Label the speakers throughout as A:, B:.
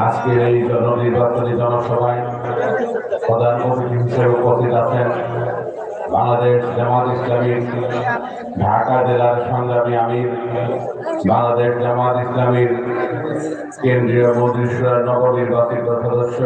A: আজকের এই জননির্বাচনী জনসভায় প্রধান হিসেবে উপস্থিত আছেন বাংলাদেশ জামাত ইসলামীর ঢাকা জেলার সংগ্রামী আমির, বাংলাদেশ জামাত ইসলামীর কেন্দ্রীয় মন্ত্রিসভার নবনির্বাচিত সদস্য,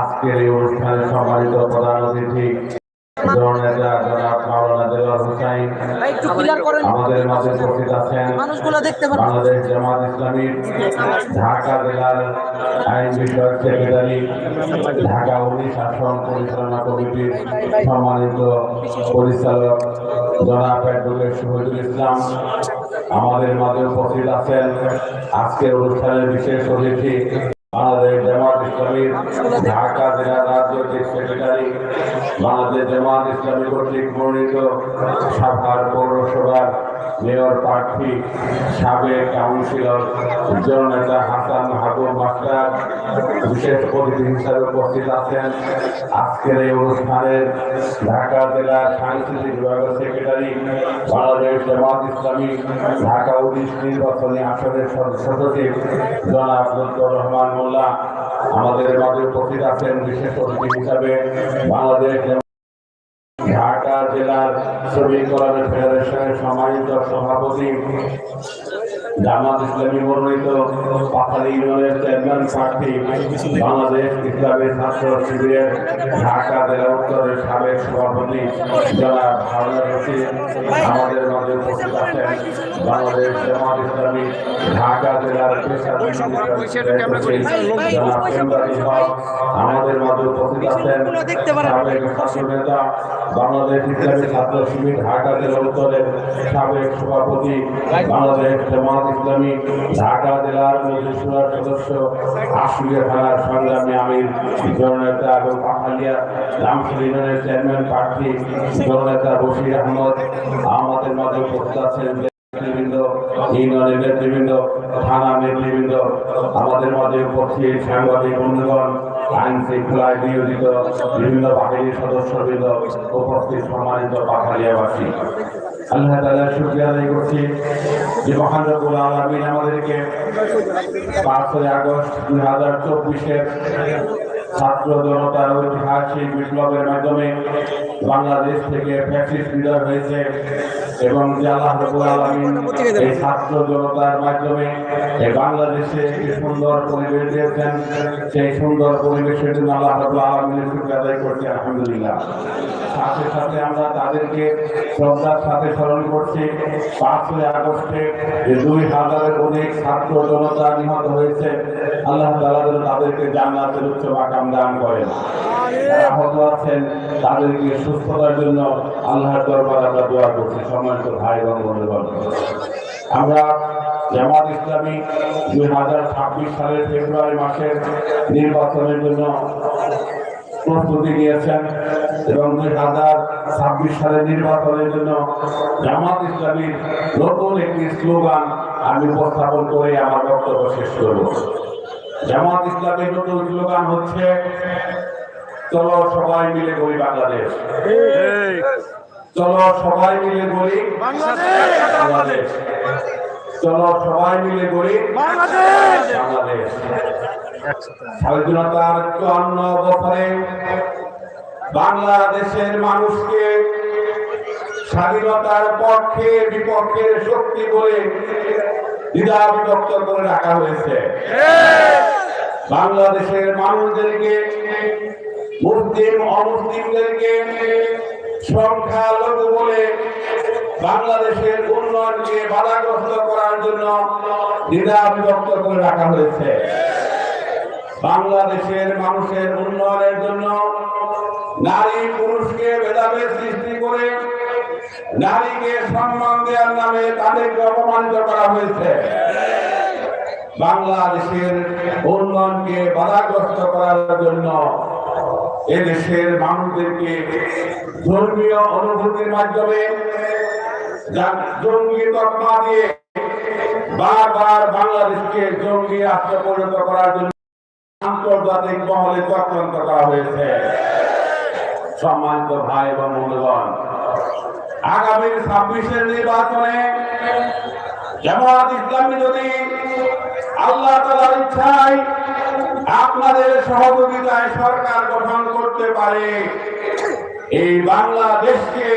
A: আজকের এই অনুষ্ঠানে সম্মানিত প্রধান অতিথি আমাদের মাঝে উপস্থিত আছেন
B: মানুষগুলো দেখতে পারেন।
A: বাংলাদেশ জামাত ইসলামীর ঢাকা জেলার আইন বিষয়ক সেক্রেটারি ঢাকা উনিশ আসন পরিচালনা কমিটির সম্মানিত পরিচালক জনাব অ্যাডভোকেট শহীদুল ইসলাম। আমাদের মাঝে উপস্থিত আছেন আজকের অনুষ্ঠানের বিশেষ অতিথি বাংলাদেশ জামাত ইসলামীর ঢাকা জেলা রাজনৈতিক সেক্রেটারি বাংলাদেশ জামাত ইসলামী কর্তৃক মনোনীত সাভার পৌরসভার মেয়র প্রার্থী, সাবেক কাউন্সিলর জননেতা হাসান মাহবুব মাস্টার, বিশেষ অতিথি হিসাবে উপস্থিত আছেন। আজকের এই অনুষ্ঠানের ঢাকা জেলার সাংস্কৃতিক বিভাগের সেক্রেটারি, বাংলাদেশ জামাত ইসলামী, ঢাকা উনিশ নির্বাচনী আসনের সদস্য সচিব জনাব লুৎফর রহমান মোল্লা আমাদের মাঝে উপস্থিত আছেন। বিশেষ অতিথি হিসাবে বাংলাদেশ জেলার শ্রমিক কল্যাণ ফেডারেশনের সম্মানিত সভাপতি জামাত ইসলামী মনোনীত পাখালি ইউনিয়নের চেয়ারম্যান প্রার্থী বাংলাদেশ ইসলামী ছাত্র শিবিরের ঢাকা জেলা উত্তরের সাবেক সভাপতি জনাব হারুন রশিদ আমাদের মাঝে উপস্থিত আছেন বাংলাদেশ জামাত ইসলামী ঢাকা জেলার আমাদের মাঝে উপস্থিত আছেন সাবেক ছাত্র নেতা বাংলাদেশ ইসলামী ছাত্র শিবির ঢাকা জেলা উত্তরের সাবেক সভাপতি, বাংলাদেশ জামাত ইসলামী, ঢাকা জেলার মন্ত্রিসভার সদস্য, আশুলিয়া থানার সংগ্রামী আমির জননেতা এবং পাখালিয়া রামপুর ইউনিয়নের চেয়ারম্যান প্রার্থী জননেতা বশির আহমদ, আমাদের মাঝে উপস্থিত আছেন নেতৃবৃন্দ থানা নেতৃবৃন্দ, আমাদের মাঝে উপস্থিত সাংবাদিক বন্ধুগণ আইন শৃঙ্খলায় নিয়োজিত বিভিন্ন বাহিনীর সদস্যবৃন্দ উপস্থিত সম্মানিত পাখালিয়াবাসী আল্লাহ তাআলা শুকরিয়া আদায় করছি যে মহানবুল আলামিন আমাদেরকে পাঁচই আগস্ট দুই হাজার চব্বিশের ছাত্র জনতার ঐতিহাসিক বিপ্লবের মাধ্যমে বাংলাদেশ থেকে ফ্যাসিস্ট বিদায় হয়েছে এবং যে আল্লাহ এই ছাত্র জনতার মাধ্যমে বাংলাদেশে একটি সুন্দর পরিবেশ দিয়েছেন, সেই সুন্দর পরিবেশের জন্য আল্লাহ রব্বুল আলামিনের শুকরিয়া আদায় করছি, আলহামদুলিল্লাহ। সাথে সাথে আমরা তাদেরকে শ্রদ্ধার সাথে স্মরণ করছি, পাঁচই আগস্টে যে দুই হাজারের অধিক ছাত্র জনতা নিহত হয়েছে, আল্লাহ তাদেরকে জান্নাতের উচ্চ মাকাম দান করেন। আহত আছেন, তাদেরকে সুস্থতার জন্য আল্লাহর দরবারে আমরা দোয়া করছি। সম্মানিত ভাই এবং বন্ধুগণ, আমরা জামাত ইসলামী দুই হাজার ছাব্বিশ সালের ফেব্রুয়ারি মাসের নির্বাচনের জন্য প্রস্তুতি নিয়েছেন এবং দুই হাজার ছাব্বিশ সালের নির্বাচনের জন্য জামাত ইসলামীর নতুন একটি স্লোগান আমি উপস্থাপন করে আমার বক্তব্য শেষ করব। জামাত ইসলামের নতুন স্লোগান হচ্ছে চলো সবাই মিলে গড়ি বাংলাদেশ। চলো সবাই মিলে গড়ি বাংলাদেশ। চলো সবাই মিলে গড়ি বাংলাদেশ। স্বাধীনতার চুয়ান্ন বছরে বাংলাদেশের মানুষকে স্বাধীনতার পক্ষে বিপক্ষের শক্তি বলে দ্বিধা বিভক্ত করে রাখা হয়েছে। বাংলাদেশের মানুষদেরকে, মুসলিম, অমুসলিমদেরকে সংখ্যালঘু বলে বাংলাদেশের উন্নয়নকে বাধাগ্রস্ত করার জন্য দ্বিধা বিভক্ত করে রাখা হয়েছে। বাংলাদেশের মানুষের উন্নয়নের জন্য নারী পুরুষকে ভেদাভেদ সৃষ্টি করে নারীকে সম্মান দেওয়ার নামে তাদেরকে অপমানিত করা হয়েছে। বাংলাদেশের উন্নয়নকে বাধাগ্রস্ত করার জন্য এদেশের মানুষদেরকে ধর্মীয় অনুভূতির মাধ্যমে জঙ্গি তকমা দিয়ে বারবার বাংলাদেশকে জঙ্গি রাষ্ট্রে পরিণত করার জন্য আন্তর্জাতিক মহলে চক্রান্ত করা হয়েছে। সম্মানিত ভাই এবং বন্ধুগণ আগামী ছাব্বিশের নির্বাচনে জামাত ইসলামী যদি আল্লাহ তালার ইচ্ছায় আপনাদের সহযোগিতায় সরকার গঠন করতে পারে এই বাংলাদেশকে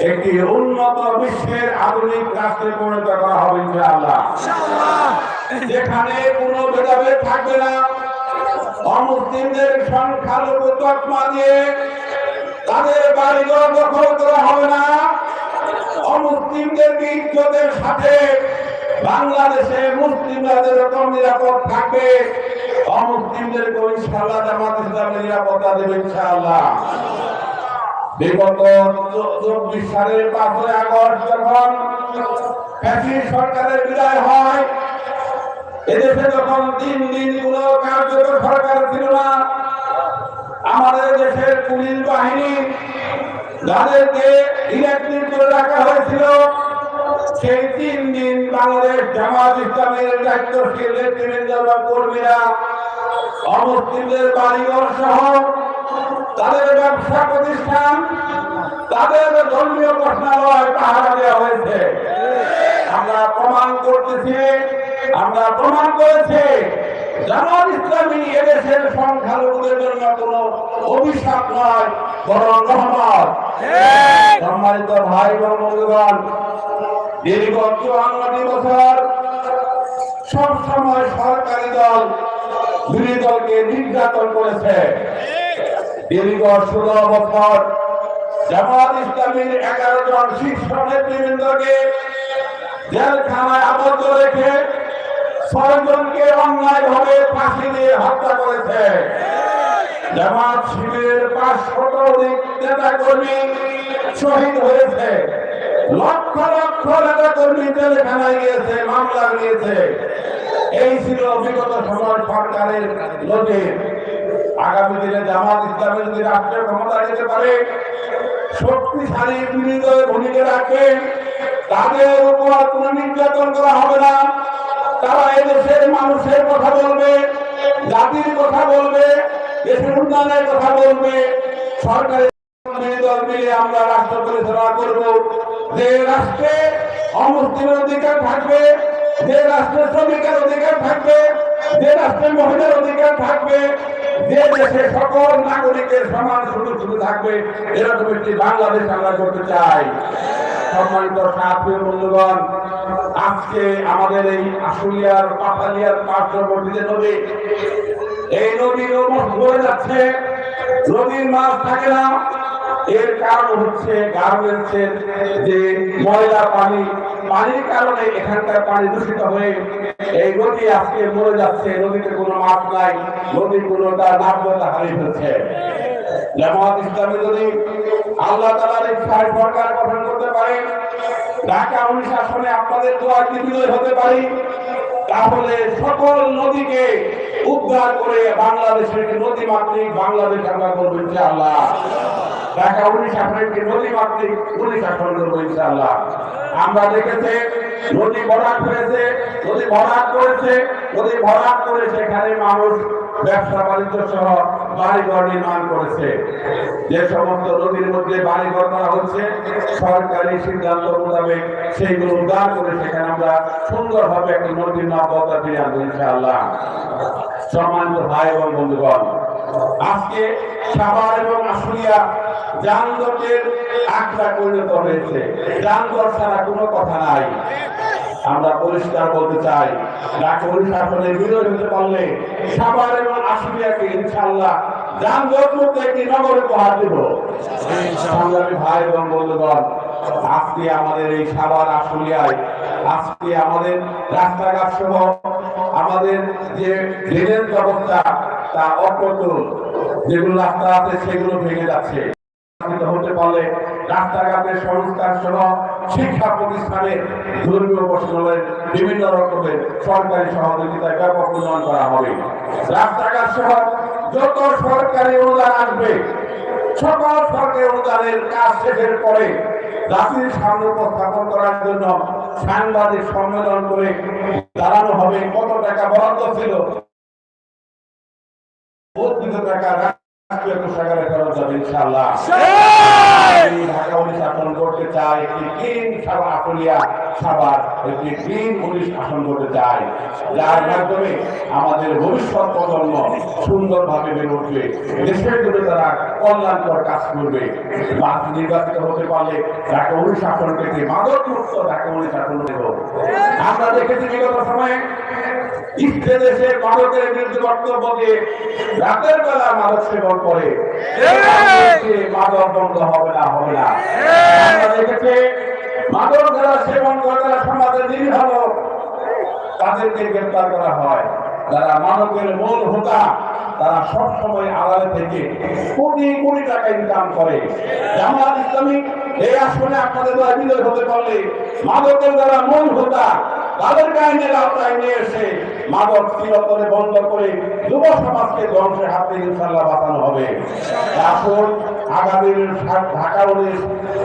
A: একটি উন্নত বিশ্বের আধুনিক রাষ্ট্রে পরিণত করা হবে ইনশাআল্লাহ। যেখানে কোনো ভেদাভেদ থাকবে না। অমুসলিমদের সংখ্যালঘু তকমা দিয়ে তাদের বাড়িঘর দখল করা হবে না। অমুসলিমদের ইজ্জতের সাথে বাংলাদেশে মুসলিমরা যেরকম নিরাপদ থাকবে অমুসলিমদেরকে ইনশাআল্লাহ জামাত ইসলামের নিরাপত্তা দেবে ইনশাআল্লাহ। বিগত চব্বিশ সালের পাঁচই আগস্ট যখন ফ্যাসিস্ট সরকারের বিদায় হয়, এদেশে যখন তিন দিন কোন কার্যকর সরকার ছিল না আমাদের দেশের পুলিশ বাহিনী যাদেরকে ইলেকট্রিক করে রাখা হয়েছিল, সেই তিন দিন বাংলাদেশ জামাত ইসলামের দায়িত্বশীল নেতৃবৃন্দ কর্মীরা অমুসলিমদের বাড়িঘর সহ তাদের ব্যবসা প্রতিষ্ঠান, তাদের ধর্মীয় ঘোষণালয় পাহারা দেওয়া হয়েছে। আমরা প্রমাণ করতেছি, আমরা প্রমাণ করেছি জামাত ইসলামী এদেশের সংখ্যালঘুদের জন্য কোন অভিশাপ নয় বরং রহমত। সম্মানিত ভাই বন্ধুগণ দীর্ঘ চুয়ান্নটি বছর সব সরকারি দল বিরোধী দলকে নির্যাতন করেছে। দীর্ঘ ষোলো বছর জামাত ইসলামীর এগারো জন শীর্ষ নেতৃবৃন্দকে জেলখানায় আবদ্ধ রেখে ছয়জনকে অন্যায় ভাবে ফাঁসি দিয়ে হত্যা করেছে। জামাত শিবিরের পাঁচশত নেতা কর্মী শহীদ হয়েছে। লক্ষ লক্ষ নেতা কর্মী জেলখানায় গিয়েছে, মামলা নিয়েছে। এই ছিল বিগত সময় সরকারের নজির আগামী দিনে জামাত ইসলামের যদি রাষ্ট্রীয় ক্ষমতা নিতে পারে, শক্তিশালী বিনিয়োগ ভূমিকা রাখবে তাদের উপর কোনো নির্যাতন করা হবে না। তারা এদেশের মানুষের কথা বলবে, জাতির কথা বলবে, দেশের উন্নয়নের কথা বলবে। সরকারি বিরোধী দল মিলে আমরা রাষ্ট্র যে অধিকার থাকবে, যে শ্রমিকের অধিকার থাকবে, যে অধিকার থাকবে, যে সকল নাগরিকের থাকবে বাংলাদেশ আমরা করতে চাই। সম্মানিত সাথী আজকে আমাদের এই আশুলিয়ার পাতালিয়ার পার্শ্ববর্তী যে নদী এই নদীর বয়ে যাচ্ছে নদীর মাছ থাকে না। এর কারণ হচ্ছে গার্মেন্টসের যে ময়লা পানি। পানির কারণে এখানকার পানি দূষিত হয়ে এই নদী আজকে মরে যাচ্ছে। নদীতে কোনো মাছ নাই নদী কোনো তার নাব্যতা হারিয়ে ফেলছে। জামাত ইসলামী যদি আল্লাহ তালার ইচ্ছায় সরকার গঠন করতে পারে ঢাকা উনিশ আসনে আপনাদের দোয়া কি বিজয় হতে পারি? তাহলে সকল নদীকে উদ্ধার করে বাংলাদেশের নদী মাতৃক বাংলাদেশ আমরা করব ইনশাআল্লাহ। ঢাকা নদী মাতৃক করব ইনশাআল্লাহ। আমরা দেখেছি, নদী ভরাট নদী ভরাট করেছে, নদী ভরাট করে সেখানে মানুষ ব্যবসা বাণিজ্য সহ বাড়িঘর নির্মাণ করেছে। যে সমস্ত নদীর মধ্যে বাড়িঘর করা হচ্ছে, সরকারি সিদ্ধান্ত মোতাবেক সেইগুলো উদ্ধার করে সেখানে আমরা সুন্দরভাবে একটি নদীর নবতা ফিরে আনব ইনশাআল্লাহ। সম্মানিত ভাই এবং বন্ধুগণ, আজকে সাভার এবং আশুলিয়া যানজটের আখড়া পরিণত হয়েছে। যানজট ছাড়া কোনো কথা নাই। আমরা পরিষ্কার বলতে চাই ঢাকা শাসনের বিরোধী হতে পারলে সাভার এবং আশুলিয়াকে ইনশাল্লাহ যানজট মুক্ত একটি নগর উপহার দেব। সংগ্রামী ভাই এবং বন্ধুগণ, আজকে আমাদের এই সাভার আশুলিয়ায়, আজকে আমাদের রাস্তাঘাট সহ আমাদের যে রেলের ব্যবস্থা, তা অপ্রতুল, যেগুলো রাস্তা আছে সেগুলো ভেঙে যাচ্ছে। হতে পারলে রাস্তাঘাটের সংস্কার সহ শিক্ষা প্রতিষ্ঠানে ধর্মীয় বসনের বিভিন্ন রকমের সরকারি সহযোগিতায় ব্যাপক উন্নয়ন করা হবে। রাস্তাঘাট সহ যত সরকারি অনুদান আসবে, সকল সরকারি অনুদানের কাজ শেষের পরে জাতির সামনে উপস্থাপন করার জন্য সাংবাদিক সম্মেলন করে দাঁড়ানো হবে। কত টাকা বরাদ্দ ছিল? টাকা কোষাগারে ফেরত যাবে ইনশাআল্লাহ। ঢাকা উনিশ আসন করতে চাই একটি কিং সারা আশুলিয়া সবার একটি গ্রিন পুলিশ শাসন করতে চাই। যার মাধ্যমে আমাদের ভবিষ্যৎ প্রজন্ম সুন্দরভাবে বেড়ে উঠবে। দেশের জন্য তারা কল্যাণকর কাজ করবে। বাস নির্বাচিত হতে পারলে তাকে অনুশাসন থেকে মাদক মুক্ত তাকে অনুশাসন দেব আমরা দেখেছি বিগত সময়ে দেশে মাদকের বিরুদ্ধে বক্তব্য দিয়ে রাতের বেলা মাদক সেবন করে। মাদক বন্ধ হবে না হবে না। দেখেছি মাদক যারা সেবন করে তারা সমাজের দিন হলো তাদেরকে গ্রেফতার করা হয়। যারা মাদকের মূল হোতা তারা সব সময় আড়ালে থেকে কোটি কোটি টাকা ইনকাম করে। জামাত ইসলামী এই আসনে আপনাদের দ্বারা বিজয় হতে পারলে মাদকের যারা মূল হোতা তাদেরকে আইনের আওতায় নিয়ে এসে মাদক চিরতরে বন্ধ করে যুব সমাজকে ধ্বংসের হাতে ইনশাল্লাহ বাঁচানো হবে। এখন আগামী ঢাকা পুলিশ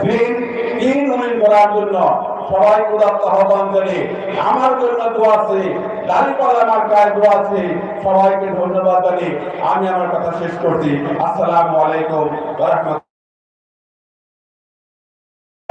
A: দিন তিন উন্নয়ন করার জন্য সবাই উদাত্ত আহ্বান জানি আমার জন্য দোয়া আছে দাঁড়িপাল্লা আমার গায়ে দোয়া আছে, সবাইকে ধন্যবাদ জানি আমি আমার কথা শেষ করছি। আসসালামু আলাইকুম ওয়া